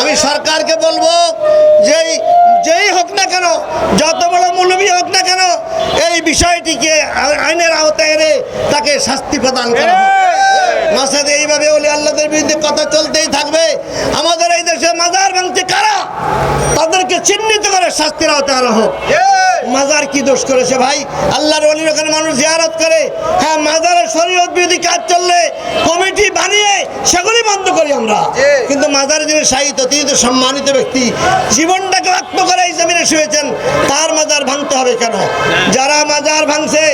আমি সরকারকে বলব যেই যেই হোক না কেন যত বড় মৌলবী হোক না কেন এই বিষয়টিকে আইনের আওতায় এনে তাকে শাস্তি প্রদান করা মাসাদে এইভাবে ওলি আল্লাহদের বিরুদ্ধে কথা চলতেই থাকবে। আমাদের এই দেশে মাজার ভাঙছে কারা? তাদেরকে চিহ্নিত করে শাস্তির আওতায় আনা হোক। মাজার কি দোষ করেছে ভাই? আল্লাহর অলির ওখানে মানুষ জিয়ারত করে। হ্যাঁ মাজারের শরীয়ত বিরোধী কাজ চললে কমিটি বানিয়ে সেগুলি বন্ধ করি আমরা। কিন্তু মাজার যিনি সাহিত্য তিনি তো সম্মানিত ব্যক্তি। জীবনটাকে রক্ত করে এই জমিনে শুয়েছেন তার মাজার ভাঙতে হবে কেন? যারা মাজার ভাঙছে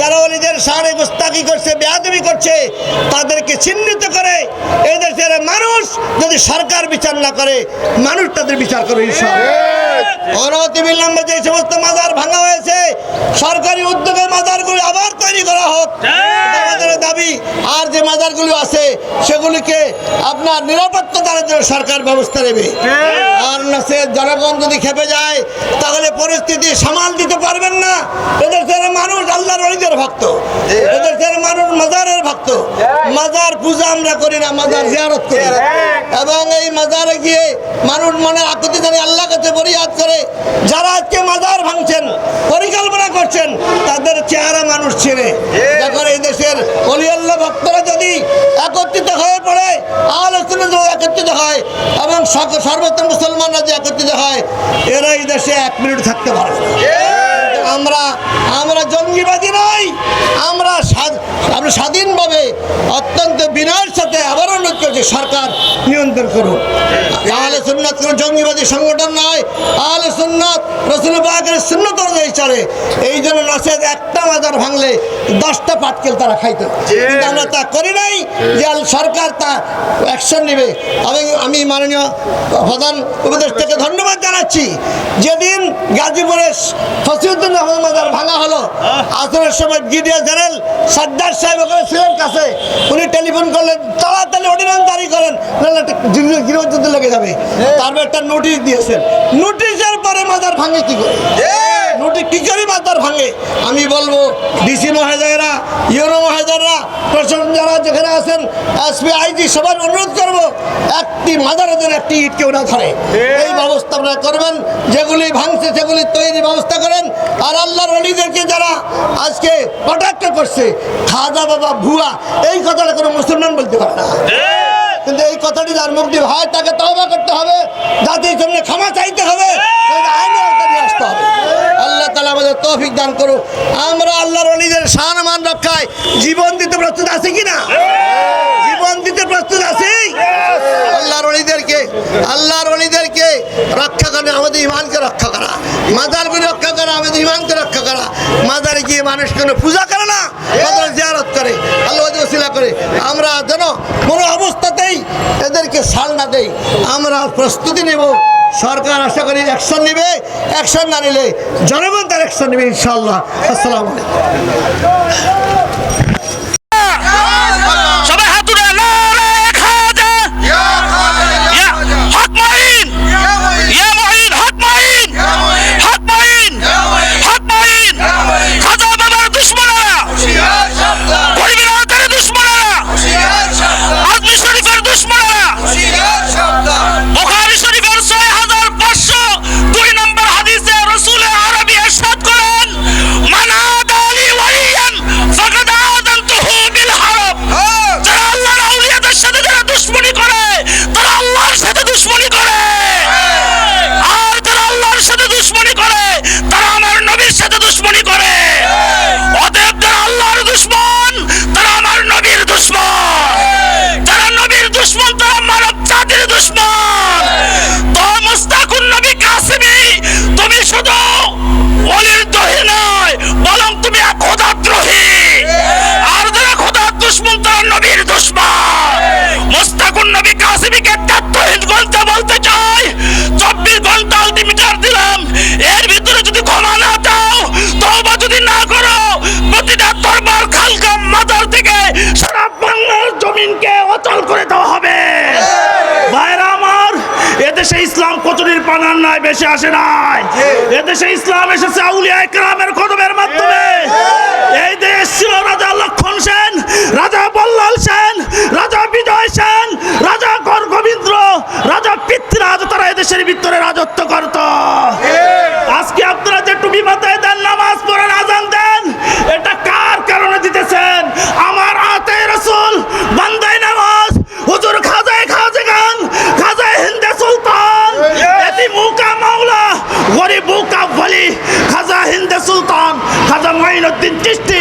যারা অলিদের সাড়ে গোস্তাকি করছে বেয়াদবি করছে তাদেরকে চিহ্নিত করে এই দেশের মানুষ যদি সরকার বিচার না করে মানুষ তাদের বিচার করে অনতিবিলম্বে যে সমস্ত মাজার ভাঙা হয়েছে সরকারি উদ্যোগে মাজারগুলি আবার তৈরি করা হোক এটা আমাদের দাবি আর যে মাজারগুলো আছে সেগুলিকে আপনার নিরাপত্তা দেওয়ার জন্য সরকার ব্যবস্থা নেবে। আর সে জনগণ যদি খেপে যায় তাহলে পরিস্থিতি সামাল দিতে পারবেন না। এদের ছেলে মানুষ আল্লাহর অলিদের ভক্ত। এদের ছেলে মানুষ মাজারের ভক্ত। মাজার পূজা আমরা করি না মাজার জিয়ারত করি। এবং এই মাজারে গিয়ে মানুষ মনে আকুতি জানি আল্লাহ কাছে ফরিয়াদ করে যারা আজকে মাজার ভাঙছেন পরিকল্পনা করছেন তাদের চেহারা মানুষ ছেড়ে যখন এই দেশের অলিয়াল্লাহ ভক্তরা যদি পড়ে আলোচনা একত্রিত হয় এবং সর্বত্র মুসলমানরা যে একত্রিত হয় এরা এই দেশে এক মিনিট থাকতে পারে। আমরা আমরা জঙ্গিবাদী নই আমরা আমরা স্বাধীনভাবে অত্যন্ত বিনয়ের সাথে আবার অনুরোধ করছি সরকার নিয়ন্ত্রণ করুন। আহলে সুন্নাত কোনো জঙ্গিবাদী সংগঠন নয় আহলে সুন্নাত রসুল বাগের সুন্নত অনুযায়ী চলে। এই জন্য নসেদ একটা মাজার ভাঙলে দশটা পাটকেল তারা খাইত। কিন্তু আমরা তা করি নাই যে সরকার তা অ্যাকশন নেবে। আমি আমি মাননীয় প্রধান উপদেষ্টাকে ধন্যবাদ জানাচ্ছি। যেদিন গাজীপুরের ফসিউদ্দিন রহমান মাজার ভাঙা হলো আসরের সময় ব্রিগেডিয়ার জেনারেল সর্দার সাহেব ওখানে ছিলেন কাছে। উনি টেলিফোন করলেন তাড়াতাড়ি অর্ডিন্যান্স জারি করেন নাহলে গৃহযুদ্ধ লেগে যাবে। তারপর একটা নোটিশ দিয়েছেন। নোটিশের পরে মাজার ভাঙে কি করে? নোটিশ কি করে মাজার ভাঙে? আমি বলব ডিসি মহাজয়রা ইউরো মহাজয়রা প্রশাসন যারা যেখানে আছেন এসপি আইজি সবার অনুরোধ করব একটি মাজারের জন্য একটি ইট কেউ না ধরে। এই ব্যবস্থা আপনারা করবেন যেগুলি ভাঙছে সেগুলি তৈরি ব্যবস্থা করেন। আর আল্লাহর অলিদেরকে যারা আজকে কটাক্ষ করছে খাজা বাবা ভুয়া এই কথাটা কোনো মুসলমান বলতে পারে না। কিন্তু এই কথাটি যার মুখ দিয়ে হয় তাকে তবা করতে হবে জাতির জন্য ক্ষমা চাইতে হবে আসতে হবে। আল্লাহ তালা আমাদের তৌফিক দান করুক। আমরা আল্লাহর অলিদের সম্মান রক্ষায় জীবন দিতে প্রস্তুত আছি কিনা? জীবন দিতে প্রস্তুত আছি? আল্লাহর অলিদেরকে রক্ষা করে, আমাদের ইমানকে রক্ষা করা। মাজারগুলি রক্ষা করা, আমাদের ইমানকে রক্ষা করা। মাজারে গিয়ে মানুষ কোনো পূজা করে না, মাজার জিয়ারত করে, আল্লাহ ওসিলা করে। আমরা যেন কোনো অবস্থাতেই এদেরকে সাল না দেই। আমরা প্রস্তুতি নেব। সরকার আশা করি অ্যাকশন নেবে। অ্যাকশন না নিলে জনগণ তার অ্যাকশন নেবে ইনশাল্লাহ আসসালামু আলাইকুম। বেশি আসে নাই। এদেশে ইসলাম এসেছে আউলিয়া একরামের কদমের মাধ্যমে। এই দেশ ছিল রাজা লক্ষণ সেন রাজা বল্লাল সেন রাজা বিজয় সেন চিষ্টি